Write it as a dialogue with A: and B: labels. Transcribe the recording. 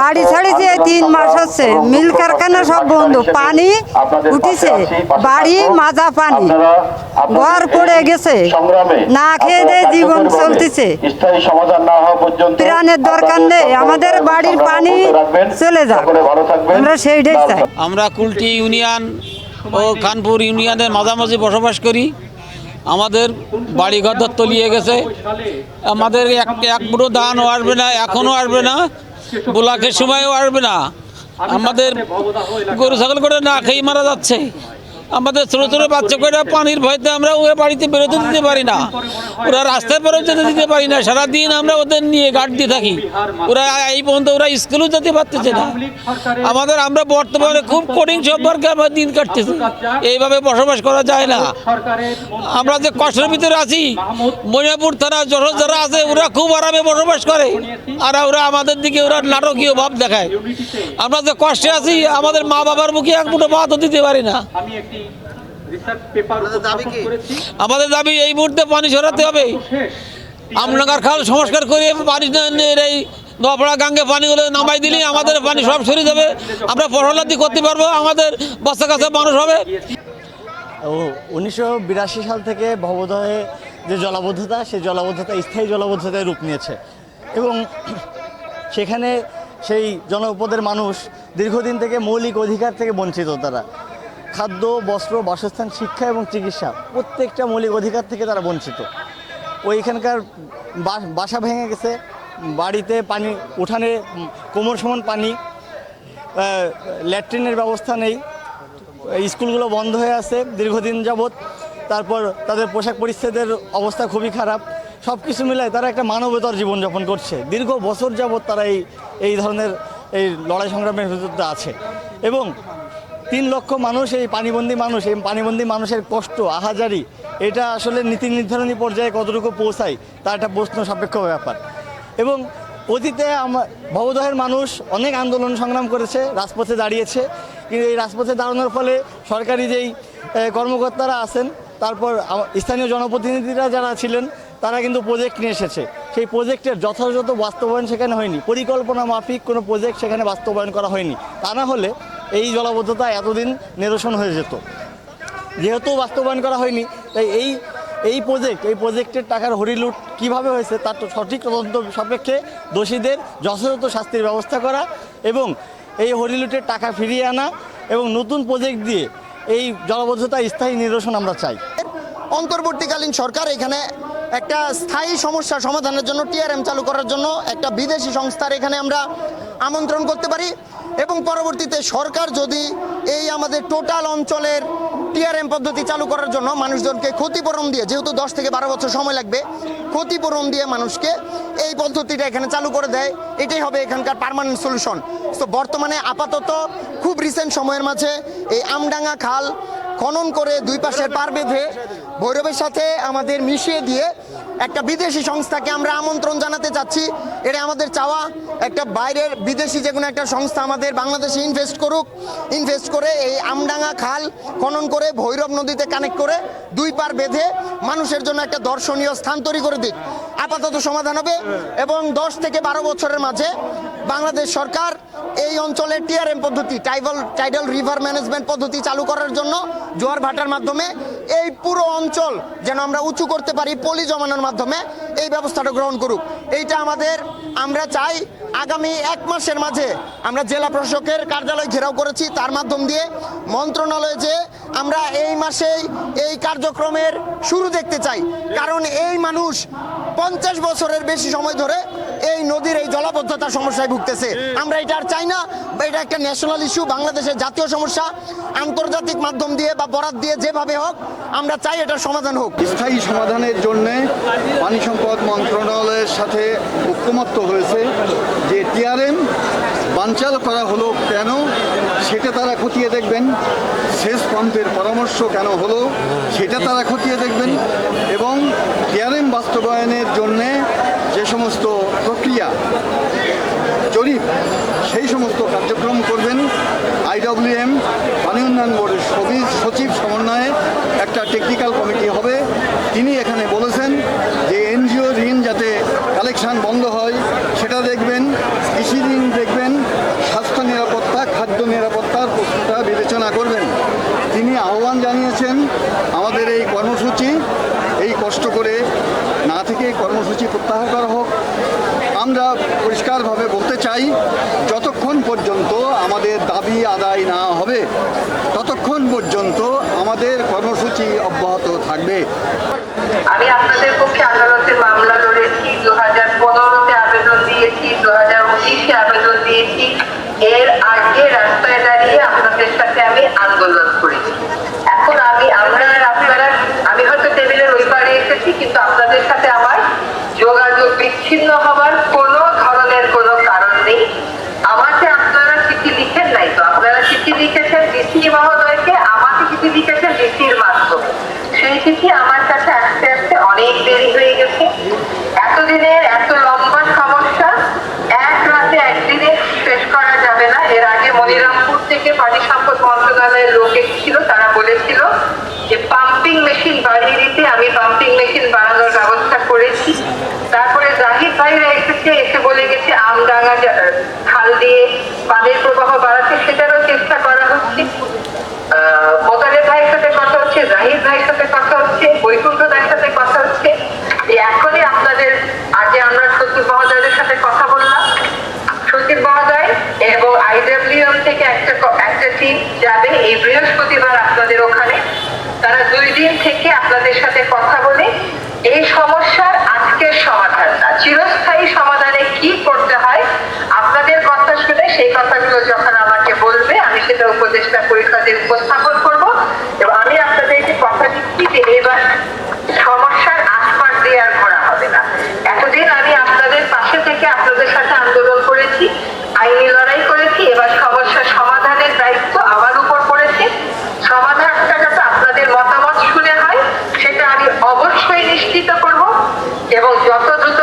A: বাড়ি ছাড়িছে এই তিন মাস হচ্ছে মিল কারখানা সব বন্ধ, পানি উঠিছে, বাড়ি মাজা পানি, ঘর পড়ে গেছে, না খেয়ে দিয়ে জীবন চলতেছে। ত্রাণের দরকার নেই, আমাদের বাড়ির পানি চলে যাক, আমরা সেইটাই চাই।
B: আমরা কুলটি ইউনিয়ন ও খানপুর ইউনিয়নের মাঝামাঝি বসবাস করি। আমাদের বাড়িঘর তলিয়ে গেছে। আমাদের এক এক মুঠো ধানও আসবে না, এখনও আসবে না। বোলাকের সময়ও আসবে না। আমাদের গরু ছাগল করে না খেয়ে মারা যাচ্ছে। আমাদের ছোটো ছোটো বাচ্চা করে পানির ভয়তে আমরা ওরা বাড়িতে বেরোতে দিতে পারি না। ওরা রাস্তায় বেরো যেতে দিতে পারি না। সারাদিন আমরা ওদের নিয়ে গার্ড দিয়ে থাকি। ওরা এই পর্যন্ত ওরা স্কুলেও যেতে পারতেছে না। আমাদের আমরা বর্তমানে খুব কঠিন সম্পর্কে আমরা দিন কাটতেছি। এইভাবে বসবাস করা যায় না। আমরা যে কষ্টের ভিতরে আছি, মণিপুর থানা যশোর যারা আছে, ওরা খুব আরামে বসবাস করে। আর ওরা আমাদের দিকে ওরা নাটকীয় ভাব দেখায়। আমরা যে কষ্টে আছি, আমাদের মা বাবার মুখে এক মুঠো ভাতও দিতে পারি না। আমাদের দাবি এই মুহূর্তে পানি সরাতে হবে। আমনগর খাল সংস্কার করে পানি এই নপড়া গাঙ্গে পানিগুলো নামাই দিলে আমাদের পানি সব সরে যাবে। আমরা ফসলাদি করতে পারব আমাদের বাচ্চা কাছে মানুষ হবে।
C: ও উনিশশো বিরাশি সাল থেকে ভবদহে যে জলাবদ্ধতা সেই জলাবদ্ধতা স্থায়ী জলাবদ্ধতায় রূপ নিয়েছে। এবং সেখানে সেই জনপদের মানুষ দীর্ঘদিন থেকে মৌলিক অধিকার থেকে বঞ্চিত তারা। খাদ্য, বস্ত্র, বাসস্থান, শিক্ষা এবং চিকিৎসা প্রত্যেকটা মৌলিক অধিকার থেকে তারা বঞ্চিত। ওইখানকার বাসা ভেঙে গেছে, বাড়িতে পানি, উঠানে কোমর সমান পানি ল্যাট্রিনের ব্যবস্থা নেই, স্কুলগুলো বন্ধ হয়ে আছে দীর্ঘদিন যাবৎ, তারপর তাদের পোশাক পরিচ্ছেদের অবস্থা খুবই খারাপ। সব কিছু মিলায় তারা একটা মানবতর জীবনযাপন করছে। দীর্ঘ বছর যাবৎ তারা এই এই ধরনের এই লড়াই সংগ্রামের ভিতরতে আছে। এবং তিন লক্ষ মানুষ এই পানিবন্দী মানুষ, এই পানিবন্দী মানুষের কষ্ট, আহাজারি, এটা আসলে নীতি নির্ধারণী পর্যায়ে কতটুকু পৌঁছায়, তা একটা প্রশ্ন সাপেক্ষ ব্যাপার। এবং অতীতে আমার ভবদহের মানুষ অনেক আন্দোলন সংগ্রাম করেছে, রাজপথে দাঁড়িয়েছে, কিন্তু এই রাজপথে দাঁড়ানোর ফলে সরকারি যেই কর্মকর্তারা আছেন, তারপর স্থানীয় জনপ্রতিনিধিরা যারা ছিলেন, তারা কিন্তু প্রজেক্ট নিয়ে এসেছে। সেই প্রজেক্টের যথাযথ বাস্তবায়ন সেখানে হয়নি, পরিকল্পনা মাফিক কোনো প্রজেক্ট সেখানে বাস্তবায়ন করা হয়নি। তা না হলে এই জলাবদ্ধতা এতদিন নিরসন হয়ে যেত। যেহেতু বাস্তবায়ন করা হয়নি, তাই এই এই প্রজেক্ট এই প্রজেক্টের টাকার হরিলুট কীভাবে হয়েছে তার সঠিক তদন্ত সাপেক্ষে দোষীদের যথাযথ শাস্তির ব্যবস্থা করা এবং এই হরিলুটের টাকা ফিরিয়ে আনা এবং নতুন প্রজেক্ট দিয়ে এই জলবদ্ধতা স্থায়ী নিরসন আমরা চাই।
D: অন্তর্বর্তীকালীন সরকার এখানে একটা স্থায়ী সমস্যা সমাধানের জন্য টিআরএম চালু করার জন্য একটা বিদেশি সংস্থার এখানে আমরা আমন্ত্রণ করতে পারি। এবং পরবর্তীতে সরকার যদি এই আমাদের টোটাল অঞ্চলের টিআরএম পদ্ধতি চালু করার জন্য মানুষজনকে ক্ষতিপূরণ দিয়ে, যেহেতু দশ থেকে বারো বছর সময় লাগবে, ক্ষতিপূরণ দিয়ে মানুষকে এই পদ্ধতিটা এখানে চালু করে দেয়। এটাই হবে এখানকার পারমানেন্ট সলিউশন তো বর্তমানে আপাতত খুব রিসেন্ট সময়ের মাঝে এই আমডাঙ্গা খাল খনন করে দুই পাশের পার বেঁধে ভৈরবের সাথে আমাদের মিশিয়ে দিয়ে একটা বিদেশি সংস্থাকে আমরা আমন্ত্রণ জানাতে চাচ্ছি। এটা আমাদের চাওয়া। একটা বাইরের বিদেশি যে কোনো একটা সংস্থা আমাদের বাংলাদেশে ইনভেস্ট করুক। ইনভেস্ট করে এই আমডাঙ্গা খাল খনন করে ভৈরব নদীতে কানেক্ট করে দুই পার বেঁধে মানুষের জন্য একটা দর্শনীয় স্থান তৈরি করে দিক। আপাতত সমাধান হবে এবং দশ থেকে বারো বছরের মাঝে বাংলাদেশ সরকার এই অঞ্চলের টিআরএম পদ্ধতি টাইবাল টাইডাল রিভার ম্যানেজমেন্ট পদ্ধতি চালু করার জন্য জোয়ার ভাটার মাধ্যমে এই পুরো অঞ্চল যেন আমরা উঁচু করতে পারি, পলি জমানোর মাধ্যমে এই ব্যবস্থাটা গ্রহণ করুক। এইটা আমাদের, আমরা চাই আগামী এক মাসের মাঝে আমরা জেলা প্রশাসকের কার্যালয় ঘেরাও করেছি, তার মাধ্যম দিয়ে মন্ত্রণালয়ে যে আমরা এই মাসেই এই কার্যক্রমের শুরু দেখতে চাই। কারণ এই মানুষ পঞ্চাশ বছরের বেশি সময় ধরে এই নদীর এই জলাবদ্ধতার সমস্যায় ভুগতেছে। আমরা এটা আর চাই না। এটা একটা ন্যাশনাল ইস্যু বাংলাদেশের জাতীয় সমস্যা। আন্তর্জাতিক মাধ্যম দিয়ে বা বরাদ দিয়ে যেভাবে হোক, আমরা চাই এটার সমাধান হোক।
E: স্থায়ী সমাধানের জন্য পানি সম্পদ মন্ত্রণালয়ের সাথে ঐক্যমত্য হয়েছে যে টিআরএম বানচাল করা হলো কেন, সেটা তারা খতিয়ে দেখবেন। সেচ পাম্পের পরামর্শ কেন হলো, সেটা তারা খতিয়ে দেখবেন। সমস্ত কার্যক্রম করবেন আইডব্লিউএম, পানি উন্নয়ন বোর্ডের সচিব সমন্বয়ে একটা টেকনিক্যাল কমিটি হবে। তিনি এখানে বলেছেন যে এনজিও ঋণ যাতে কালেকশান বন্ধ হয়, সেটা দেখবেন, কৃষি ঋণ দেখবেন,
F: স্বাস্থ্য নিরাপত্তা, খাদ্য নিরাপত্তার প্রশ্নটা বিবেচনা করবেন। তিনি আহ্বান জানিয়েছেন, আমাদের এই কর্মসূচি, এই কষ্ট করে না থেকে কর্মসূচি প্রত্যাহার করা হোক। আমরা পরিষ্কারভাবে বলতে চাই, যত যতক্ষণ পর্যন্ত আমাদের দাবি আদায় না হবে, ততক্ষণ পর্যন্ত আমাদের কর্মসূচি অব্যাহত থাকবে। আমি আপনাদের পক্ষে না চিরস্থায়ী সমাধানে কি করতে হয়, আপনাদের কথা শুনে সেই কথাগুলো যখন আমাকে বলবে, আমি সেটা উপদেষ্টা পরীক্ষাতে উপস্থাপন করব এবং আমি আপনাদেরকে কথা দিচ্ছি যে এবার সমস্যার আশপাশ দিয়ে আর করা হবে না। যত দ্রুত